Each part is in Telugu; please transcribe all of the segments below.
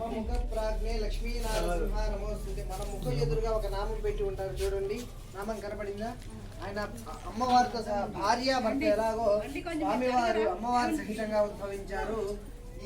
మమ ముఖ ప్రాజ్ఞే లక్ష్మీనారసింహ నమోస్తుతే. మన ముఖ ఎదురుగా ఒక నామం పెట్టి ఉంటారు చూడండి. నామం కనపడిందా? ఆయన అమ్మవారితో సహా భార్య భర్త ఎలాగో స్వామివారు అమ్మవారి సహితంగా ఉద్భవించారు.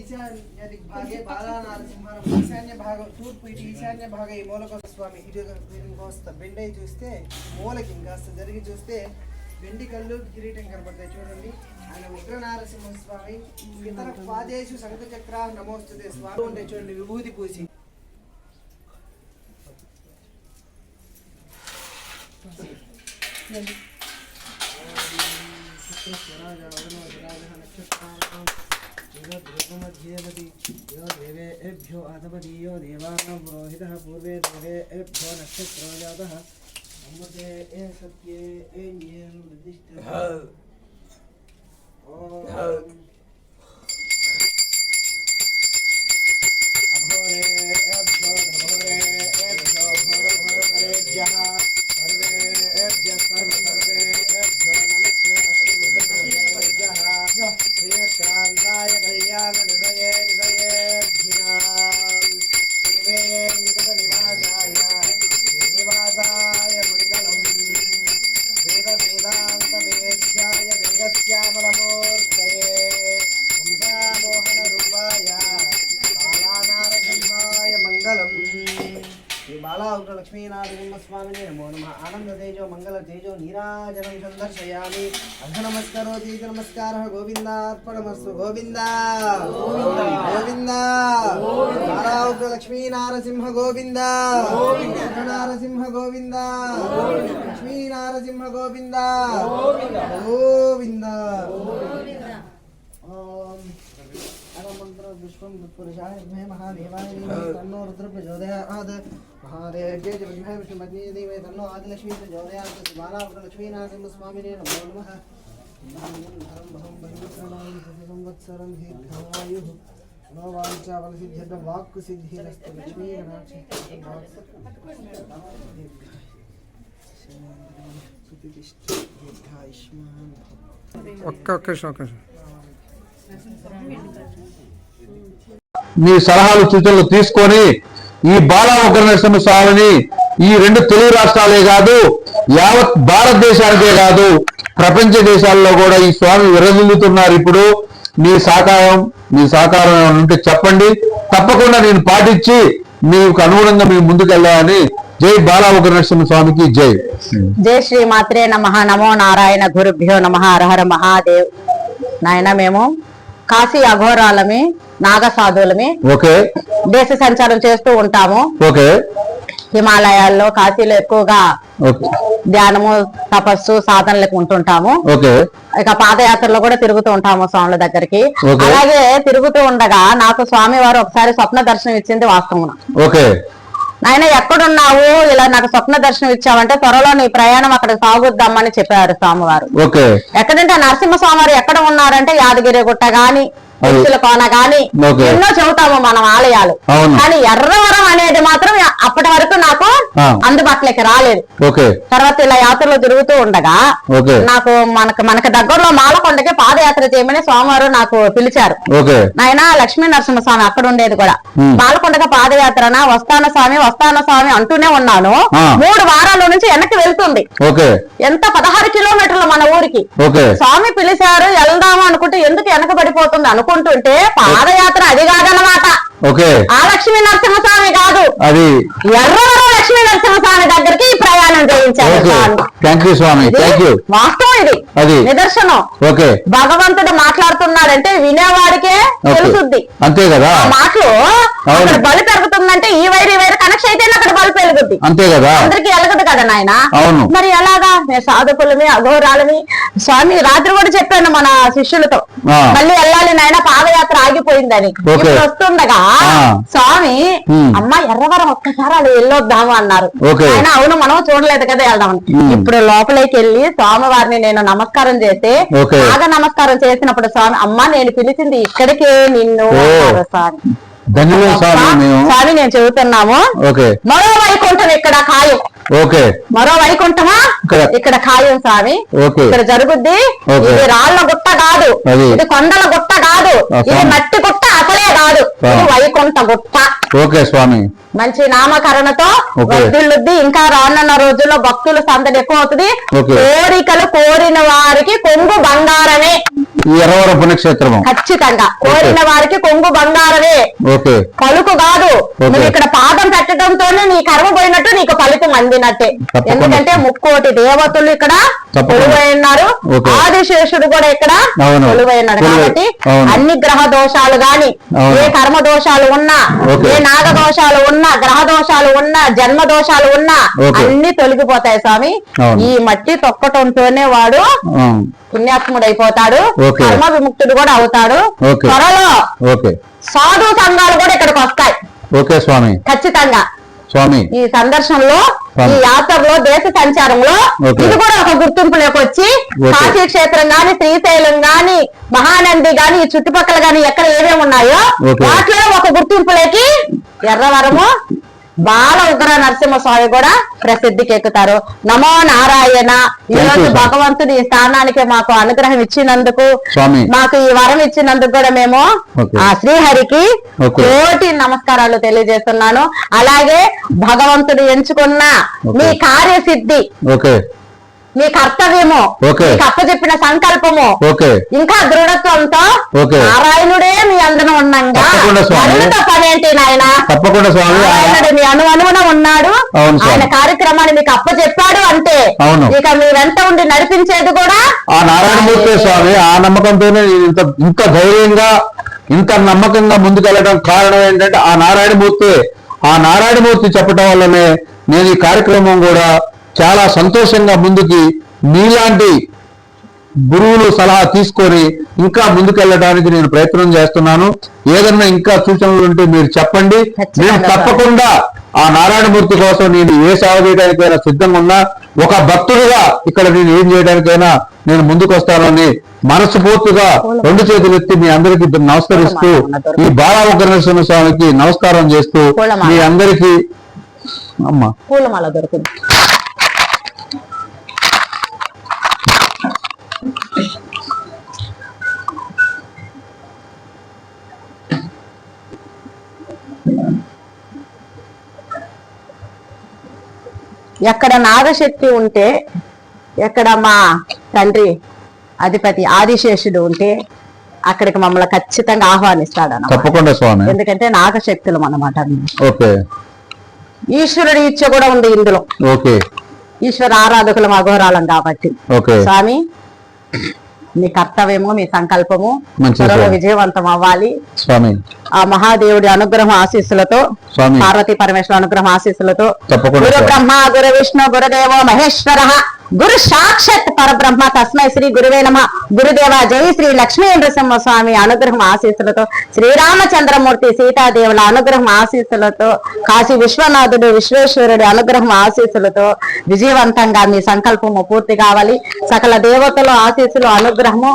ఈశాన్య దిగ్భాగే బాలా నరసింహారం ఈశాన్య భాగం తూర్పు ఇటు ఈశాన్య భాగం ఈ మూలకొండ స్వామి. ఇటు ఇంకోస్త బెండై చూస్తే మూలకి ఇంకాస్త జరిగి చూస్తే వెండి కళ్ళు కిరీటం కనబడతాయి చూడండి. ఆయన ఉగ్ర నారసింహ స్వామి ఇతర పాదేశు శంఖచక్ర నమోస్తుతే స్వామి ఉంటాయి చూడండి విభూతి పూసి. దేవేభ్యో ఆదపదీయో దేవానాం పురోహిత పూర్వే దేవేభ్యో నక్షత్రో జాత. అమృతే ఏ సత్యే ఏ మంగళ తేజో నీరాజనం సందర్శయామి. అర్ధ నమస్కారో తేజ నమస్కార గోవిందార్పణమస్తు గోవింద. గోవింద. బాలా ఉగ్ర లక్ష్మీనారసింహ గోవింద. నారసింహ గోవింద. లక్ష్మీనారసింహ గోవింద. గోవింద. त्वं पुरुषाय विद्महे महादेवाय धीमहि हाँ। तन्नो रुद्रप्रचोदयात् महादेव्ये च विद्महे विष्णुमन्ये धीमहि तन्नो आदिलक्ष्मी प्रचोदयात् बालावृतलक्ष्मीनाथं स्वामिने नमो नमः। धरं भवं भैरवप्रणां संवत्सरं दीर्घायुः नो वाञ्चाफलसिद्धिर्न वाक्सिद्धिरस्तु लक्ष्मीगणाक्षीर्घायुष्मान् ओके ओके ओके మీ సలహాలు సూచనలు తీసుకొని ఈ బాలా ఉగ్రనరసింహ స్వామిని ఈ రెండు తెలుగు రాష్ట్రాలే కాదు యావత్ భారతదేశానికే కాదు ప్రపంచ దేశాల్లో కూడా ఈ స్వామి విరదిల్లుతున్నారు ఇప్పుడు. మీ సహకారం మీ సహకారం ఉంటే చెప్పండి. తప్పకుండా నేను పాటించి మీకు అనుగుణంగా మేము ముందుకెళ్ళాలని జై బాలా ఉగ్రనరసింహ స్వామికి జై. జై శ్రీ మాత్రే నమ నమో నారాయణ గురుభ్యో నమ హర మహాదేవ్. నాయన మేము కాశీ అఘోరాలమి నాగసాధువులమి. ఓకే. దేశ సంచారం చేస్తూ ఉంటాము. ఓకే. హిమాలయాల్లో కాశీలో ఎక్కువగా ధ్యానము తపస్సు సాధనలకు ఉంటుంటాము. ఇక పాదయాత్రలో కూడా తిరుగుతూ ఉంటాము స్వాముల దగ్గరికి. అలాగే తిరుగుతూ ఉండగా నాకు స్వామి వారు ఒకసారి స్వప్న దర్శనం ఇచ్చింది వాస్తవం ఓకే. నాయన ఎక్కడున్నావు? ఇలా నాకు స్వప్న దర్శనం ఇచ్చావంటే త్వరలో నీ ప్రయాణం అక్కడ సాగుద్దామని చెప్పారు స్వామివారు. ఎక్కడంటే నరసింహస్వామి ఎక్కడ ఉన్నారంటే యాదగిరి గుట్ట గాని ఉచ్చుల కోన ఓకే. ఎన్నో చెబుతాము మనం ఆలయాలు. కానీ ఎర్రవరం అనేది మాత్రం అప్పటి వరకు నాకు. అందుబాటులోకి రాలేదు. తర్వాత ఇలా యాత్రలో తిరుగుతూ ఉండగా నాకు మనకు మనకు దగ్గరలో మాలకొండకి పాదయాత్ర చేయమని స్వామివారు నాకు పిలిచారు. నాయన లక్ష్మీ నరసింహ స్వామి అక్కడ ఉండేది కూడా. ఉమ్. బాలకొండక పాదయాత్రన వస్తాన స్వామి వస్తాన స్వామి అంటూనే ఉన్నాను. మూడు వారాల నుంచి వెనక్కి వెళ్తుంది. ఎంత పదహారు కిలోమీటర్లు మన ఊరికి. స్వామి పిలిచారు వెళ్దాము అనుకుంటే ఎందుకు వెనకబడిపోతుంది అనుకుంటుంటే పాదయాత్ర అది కాదనమాట ఓకే. ఆ లక్ష్మీ నరసింహస్వామి కాదు. అది. ఎర్రవరం లక్ష్మీ నరసింహస్వామి దగ్గరికి ప్రయాణం చేయించారు స్వామి. థ్యాంక్ యూ స్వామి. ఇది థ్యాంక్ యూ వాస్తవం ఇది. అది. నిదర్శనం. ఓకే. భగవంతుడు మాట్లాడుతున్నాడంటే వినేవాడికే తెలుసుద్ది. అంతే కదా? మాటలు బలి పెరుగుతుందంటే ఈ వైరు ఈ వైరు కనెక్షన్ అయితే అంతే కదా అందరికి ఎలగదు కదా నాయన అవును. మరి ఎలాగా మేము సాధకులమి అఘోరాలమి స్వామి రాత్రి కూడా చెప్పాను మన శిష్యులతో. మళ్ళీ వెళ్ళాలి నాయన పాదయాత్ర ఆగిపోయిందని వస్తుండగా. స్వామి. అమ్మ ఎర్రవరం ఒక్కసారి అలా వెళ్ళొద్దాము అన్నారు. ఆయన అవును మనం చూడలేదు కదా వెళ్దామని. ఇప్పుడు లోపలికి వెళ్ళి స్వామి వారిని నేను నమస్కారం చేస్తే. బాగా నమస్కారం చేసినప్పుడు స్వామి అమ్మ నేను పిలిచింది ఇక్కడికే నిన్ను స్వామి ధన్యులు స్వామి నేను చెబుతున్నాము మరో వైకుంఠం ఇక్కడ ఖాయం ఓకే మరో వైకుంఠమా ఇక్కడ. ఖాయం స్వామి. ఇక్కడ జరుగుద్ది. ఇది రాళ్ళ గుట్ట కాదు. ఇది కొండల గుట్ట కాదు ఇది. మట్టి గుట్ట అసలే కాదు. ఇది వైకుంఠ గుట్ట ఓకే స్వామి మంచి నామకరణతో. వర్ధిల్లుద్ది ఇంకా రానున్న రోజుల్లో భక్తుల సందడి ఎక్కువ అవుతుంది. కోరికలు కోరిన వారికి కొంగు బంగారమే ఈ ఎర్రవరం పుణ్యక్షేత్రము ఖచ్చితంగా కోరిన వారికి కొంగు బంగారమే ఓకే పలుకు కాదు. నువ్వు ఇక్కడ పాదం పెట్టడంతోనే నీ కర్మ పోయినట్టు నీకు ఫలితం అందినట్టే. ఎందుకంటే ముక్కోటి దేవతలు ఇక్కడ తప్పకుండా. కొలువై ఉన్నారు ఓకే. ఆదిశేషుడు కూడా ఇక్కడ కొలువై. కాబట్టి. అన్ని గ్రహ దోషాలు గాని. ఏ కర్మ దోషాలు ఉన్నా. ఏ నాగ దోషాలు దోషాలు ఉన్నా జన్మ దోషాలు ఉన్నా. అన్ని తొలగిపోతాయి స్వామి. ఈ మట్టి తొక్కటంతోనే వాడు పుణ్యాత్ముడు అయిపోతాడు. కర్మ విముక్తుడు కూడా అవుతాడు. త్వరలో సాధు సంఘాలు కూడా ఇక్కడికి వస్తాయి ఓకే స్వామి ఖచ్చితంగా స్వామి ఈ సందర్శనలో. ఈ యాత్రలో దేశ సంచారంలో. ఇది కూడా ఒక గుర్తింపులోకి వచ్చి. కాశీ క్షేత్రం గాని శ్రీశైలం గాని మహానంది గాని ఈ చుట్టుపక్కల గాని ఎక్కడ ఏమేమి ఉన్నాయో. వాటిలో ఒక గుర్తింపులోకి ఎర్రవరము బాల ఉగ్ర నరసింహ స్వామి కూడా ప్రసిద్ధికి ఎక్కుతారు నమో నారాయణ ఈ రోజు ఈ స్థానానికి మాకు అనుగ్రహం ఇచ్చినందుకు. మాకు ఈ వరం ఇచ్చినందుకు కూడా మేము. ఆ శ్రీహరికి. కోటి నమస్కారాలు తెలియజేస్తున్నాను అలాగే భగవంతుడు ఎంచుకున్న. మీ కార్యసిద్ధి మీ కర్తవ్యము. మీకు అప్పచెప్పిన సంకల్పము ఇంకా దృఢత్వంతో. నారాయణుడే మీ అందరం. మరింత పనేంటి నాయన తప్పకుండా స్వామి నారాయణుడు మీ అను అనువున ఉన్నాడు. ఆయన కార్యక్రమాన్ని మీకు అప్పచెప్పాడు అంటే అవును. ఇక మీ వెంట ఉండి నడిపించేది కూడా ఆ నారాయణమూర్తి స్వామి ఆ నమ్మకంతోనే ఇంత ఇంత ధైర్యంగా ఇంత నమ్మకంగా ముందుకెళ్ళడం కారణం ఏంటంటే ఆ నారాయణమూర్తి ఆ నారాయణమూర్తి చెప్పడం వల్లనే నేను ఈ కార్యక్రమం కూడా చాలా సంతోషంగా ముందుకి మీలాంటి గురువులు సలహా తీసుకొని ఇంకా ముందుకెళ్ళడానికి నేను ప్రయత్నం చేస్తున్నాను. ఏదన్నా ఇంకా సూచనలు ఉంటే మీరు చెప్పండి. నేను. తప్పకుండా ఆ నారాయణమూర్తి కోసం నేను ఏ సేవ చేయడానికైనా సిద్ధంగా ఉన్నా ఒక భక్తుడిగా ఇక్కడ నేను ఏం చేయడానికైనా నేను ముందుకు వస్తానని మనస్ఫూర్తిగా రెండు చేతులు ఎత్తి మీ అందరికీ నమస్కరిస్తూ ఈ బాలా ఉగ్రనరసింహ స్వామికి నమస్కారం చేస్తూ. మీ అందరికీ అమ్మా. పూలమాల దొరుకుతుంది. ఎక్కడ నాగశక్తి ఉంటే ఎక్కడ మా తండ్రి అధిపతి ఆదిశేషుడు ఉంటే అక్కడికి మమ్మల్ని ఖచ్చితంగా ఆహ్వానిస్తాడు తప్పకుండా స్వామి. ఎందుకంటే నాగశక్తులు అన్నమాట అవి. ఓకే. ఈశ్వరుడి ఇచ్చ కూడా ఉంది ఇందులో. ఓకే. ఈశ్వర ఆరాధకులం అఘోరాలం కాబట్టి. ఓకే. స్వామి మీ కర్తవ్యము మీ సంకల్పము త్వరలో. విజయవంతం అవ్వాలి స్వామి ఆ మహాదేవుడి అనుగ్రహం ఆశీస్సులతో. పార్వతీ పరమేశ్వర అనుగ్రహం ఆశీస్సులతో గురు. బ్రహ్మ గురు విష్ణు గురుదేవో మహేశ్వర గురు సాక్షాత్ పరబ్రహ్మ. తస్మై శ్రీ గురువేనమ గురుదేవ జై శ్రీ లక్ష్మీ నృసింహ స్వామి అనుగ్రహం ఆశీస్సులతో శ్రీరామచంద్రమూర్తి సీతాదేవుల అనుగ్రహం ఆశీస్సులతో కాశీ విశ్వనాథుడు విశ్వేశ్వరుడి అనుగ్రహం ఆశీస్సులతో విజయవంతంగా మీ సంకల్పము పూర్తి కావాలి. సకల దేవతల ఆశీస్సులు అనుగ్రహము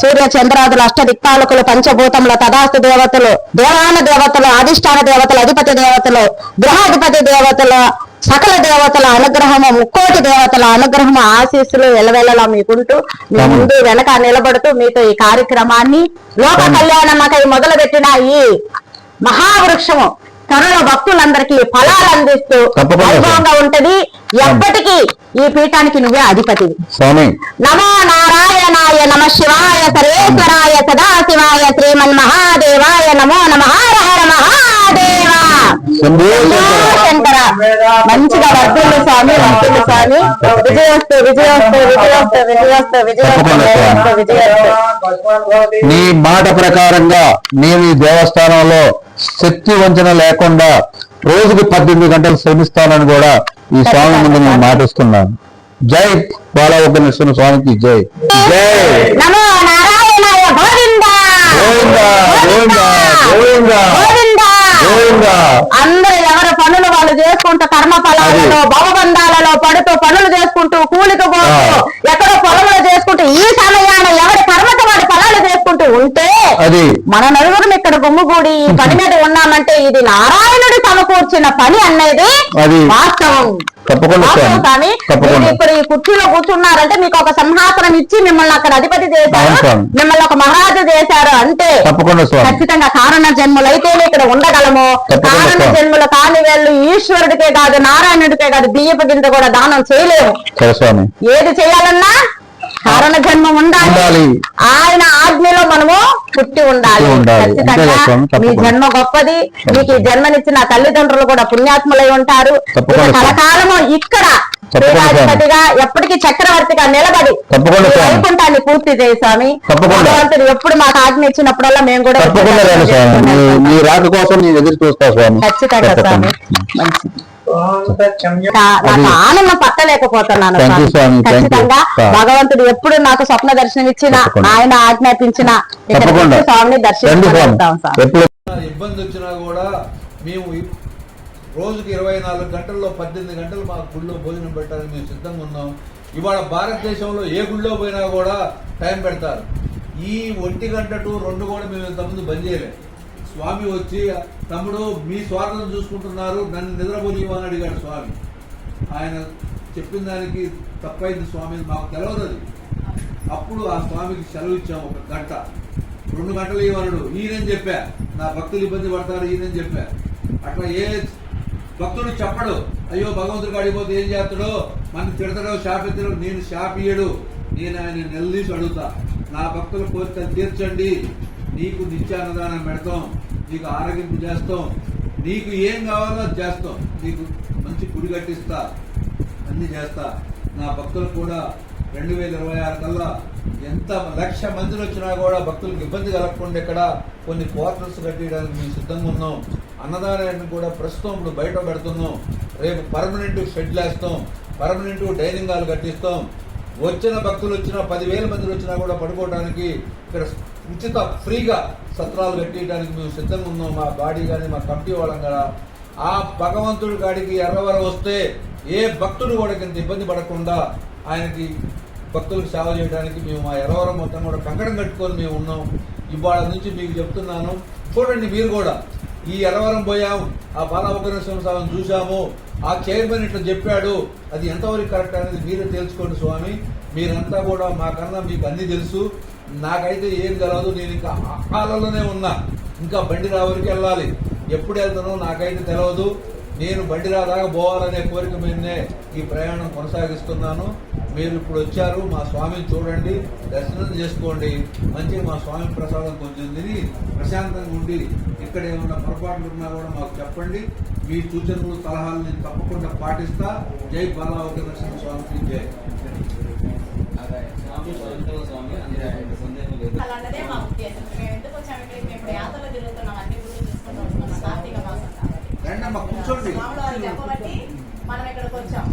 సూర్య చంద్రాదుల అష్ట దిక్పాలకులు పంచభూతముల తదాస్తు దేవతలు దేవాన దేవతలు అధిష్టాన దేవతలు అధిపతి దేవతలు గృహాధిపతి దేవతలు సకల దేవతల అనుగ్రహము ముక్కోటి దేవతల అనుగ్రహము ఆశీస్సులు ఎలవెల్లలా మీకుంటూ మీ. ముందు వెనక నిలబడుతూ మీతో ఈ కార్యక్రమాన్ని లోక కళ్యాణమకై మొదలు పెట్టిన ఈ మహావృక్షము త్వరలో భక్తులందరికీ ఫలాలు అందిస్తూ. వైభవంగా ఉంటది. ఎప్పటికీ ఈ పీఠానికి నువ్వే అధిపతివి స్వామి. నమో నారాయణాయ నమ శివాయ సర్వేశ్వరాయ సదాశివాయ శ్రీమన్ మహాదేవాయ నమో నమ హర హర మహాదేవ. మంచిగా వర్ధులు స్వామి వర్ధులు స్వామి విజయస్తు విజయస్తు విజయస్తు విజయస్తు విజయస్తు విజయస్తు విజయస్తు నీ మాట ప్రకారంగా నేను ఈ దేవస్థానంలో శక్తి వంచన లేకుండా రోజుకి పద్దెనిమిది గంటలు శ్రమిస్తానని కూడా ఈ స్వామి ముందు నేను మాటిస్తున్నాను. జై బాలవగ్గనేశ్వర స్వామికి జై. జై. గోవింద గోవింద గోవింద. అందరూ ఎవరి పనులు వాళ్ళు చేసుకుంటూ కర్మ ఫలాలలో భవబంధాలలో పడుతూ పనులు చేసుకుంటూ కూలికి పోతూ. ఎక్కడో పొలంలో చేసుకుంటూ ఈ సమయాన ఎవరి కర్మతో వాడి ఫలాలు చేసుకుంటూ ఉంటే మన నలుగురం ఇక్కడ గుమ్ముగూడి పని మీద ఉన్నామంటే ఇది నారాయణుడు సమకూర్చిన పని అనేది. వాస్తవం తప్పకుండా. మీరు ఇప్పుడు ఈ కుర్చీలో కూర్చున్నారంటే మీకు ఒక సింహాసనం ఇచ్చి మిమ్మల్ని అక్కడ అధిపతి చేశారు. మిమ్మల్ని ఒక మహారాజు చేశారు అంటే తప్పకుండా ఖచ్చితంగా కారణ జన్ములైతేనే ఇక్కడ ఉండగలము కారణ. జన్ములు కాని వేళ్ళు ఈశ్వరుడికే కాదు నారాయణుడికే కాదు బియ్యపు గింజ కూడా దానం చేయలేము ఏది చేయాలన్నా కారణ జన్మం ఉండాలి. ఆయన ఆజ్ఞలో మనము పుట్టి ఉండాలి. ఖచ్చితంగా మీ. జన్మ గొప్పది మీకు ఈ జన్మనిచ్చిన తల్లిదండ్రులు కూడా పుణ్యాత్ములై ఉంటారు. కలకాలము ఇక్కడ. శ్రీరాధిపతిగా ఎప్పటికీ చక్రవర్తిగా నిలబడి. వైకుంఠాన్ని పూర్తి చేయి స్వామి. భగవంతుడు ఎప్పుడు మాకు ఆజ్ఞ ఇచ్చినప్పుడల్లా మేము కూడా రాక కోసం ఎదురు చూస్తా స్వామి ఖచ్చితంగా స్వామి. మంచిది నాకు ఆనందం పట్టలేకపోతున్నాను. ఖచ్చితంగా. భగవంతుడు ఎప్పుడు నాకు స్వప్న దర్శనం ఇచ్చిన. ఆయన ఆజ్ఞాపించిన స్వామిని దర్శించుకుంటాం ఇబ్బంది వచ్చినా కూడా మేము రోజుకి ఇరవై నాలుగు గంటల్లో పద్దెనిమిది గంటలు మా గుళ్ళో భోజనం పెట్టాలని మేము సిద్ధంగా ఉన్నాం. ఇవాళ భారతదేశంలో ఏ గుళ్ళో పోయినా కూడా టైం పెడతారు. ఈ ఒంటి గంట టు రెండు కూడా మేము ఇంతకుముందు బంద్ చేయలేదు. స్వామి వచ్చి తమ్ముడు మీ స్వార్థం చూసుకుంటున్నారు. నన్ను నిద్రపోనివ్వని అడిగాడు స్వామి. ఆయన చెప్పిన దానికి తప్పైంది స్వామి మాకు తెలవదు అది అప్పుడు ఆ స్వామికి సెలవు ఇచ్చాం ఒక గంట. రెండు గంటలు ఇవ్వనడు. ఈయనని చెప్పా? నా భక్తులు ఇబ్బంది పడతారు ఈయనని చెప్పా? అట్లా ఏ భక్తుడు చెప్పడు. అయ్యో భగవంతుడికి అడిగిపోతే ఏం చేస్తాడో? మన తిడతాడో శాపిస్తాడో నేను శాపియడు నేను ఆయన నిలదీసి అడుగుతా. నా భక్తుల కోరికలు తీర్చండి. నీకు నిత్యాన్నదానం పెడతాం. నీకు ఆరోగ్యం చేస్తాం. నీకు ఏం కావాలో అది చేస్తాం. నీకు మంచి గుడి కట్టిస్తా. అన్ని చేస్తా. నా భక్తులు కూడా రెండు వేల ఇరవై ఆరు కల్లా ఎంత లక్ష మందిని వచ్చినా కూడా భక్తులకు ఇబ్బంది కలగకుండా ఇక్కడ కొన్ని క్వార్టర్స్ కట్టేయడానికి మేము సిద్ధంగా ఉన్నాం. అన్నదానాన్ని కూడా ప్రస్తుతం ఇప్పుడు బయట పెడుతున్నాం. రేపు పర్మనెంట్ షెడ్లు వేస్తాం. పర్మనెంట్ డైనింగ్ హాల్ కట్టిస్తాం. వచ్చిన భక్తులు వచ్చినా పదివేల మంది వచ్చినా కూడా పడుకోవడానికి ఇక్కడ ఉచిత ఫ్రీగా సత్రాలు కట్టియడానికి మేము సిద్ధంగా ఉన్నాం. మా బాడీ కానీ మా కమిటీ వాళ్ళం కూడా ఆ భగవంతుడి కాడికి ఎర్రవర వస్తే ఏ భక్తుడు కూడా ఇంత ఇబ్బంది పడకుండా ఆయనకి భక్తులకు సేవ చేయడానికి మేము మా ఎర్రవరం మొత్తం కూడా కంకణం కట్టుకొని మేము ఉన్నాం. ఇవాళ నుంచి మీకు చెప్తున్నాను. చూడండి మీరు కూడా. ఈ ఎర్రవరం పోయాం ఆ బాలవకరేశ్వర స్వామి చూసాము ఆ చైర్మన్ ఇట్లా చెప్పాడు అది ఎంతవరకు కరెక్ట్ అనేది మీరే తెలుసుకోండి స్వామి. మీరంతా కూడా మాకన్నా మీకు అన్నీ తెలుసు. నాకైతే ఏం తెలవదు నేను ఇంకా ఆహాలలోనే ఉన్నా. ఇంకా బండి రావరికి వెళ్ళాలి. ఎప్పుడు వెళ్తానో నాకైతే తెలియదు నేను బండి రాదాకా పోవాలనే కోరిక మీదనే ఈ ప్రయాణం కొనసాగిస్తున్నాను. మీరు ఇప్పుడు వచ్చారు మా స్వామిని చూడండి దర్శనం చేసుకోండి. మంచిగా మా స్వామి ప్రసాదం కొంచెం తిని ప్రశాంతంగా ఉండి ఇక్కడ ఏమైనా పొరపాట్లు ఉన్నా కూడా మాకు చెప్పండి. మీ సూచనలు సలహాలు నేను తప్పకుండా పాటిస్తా. జై బాలావక నరసింహ స్వామికి జై. అలాంటిదే మనం ఇక్కడికి వచ్చాం.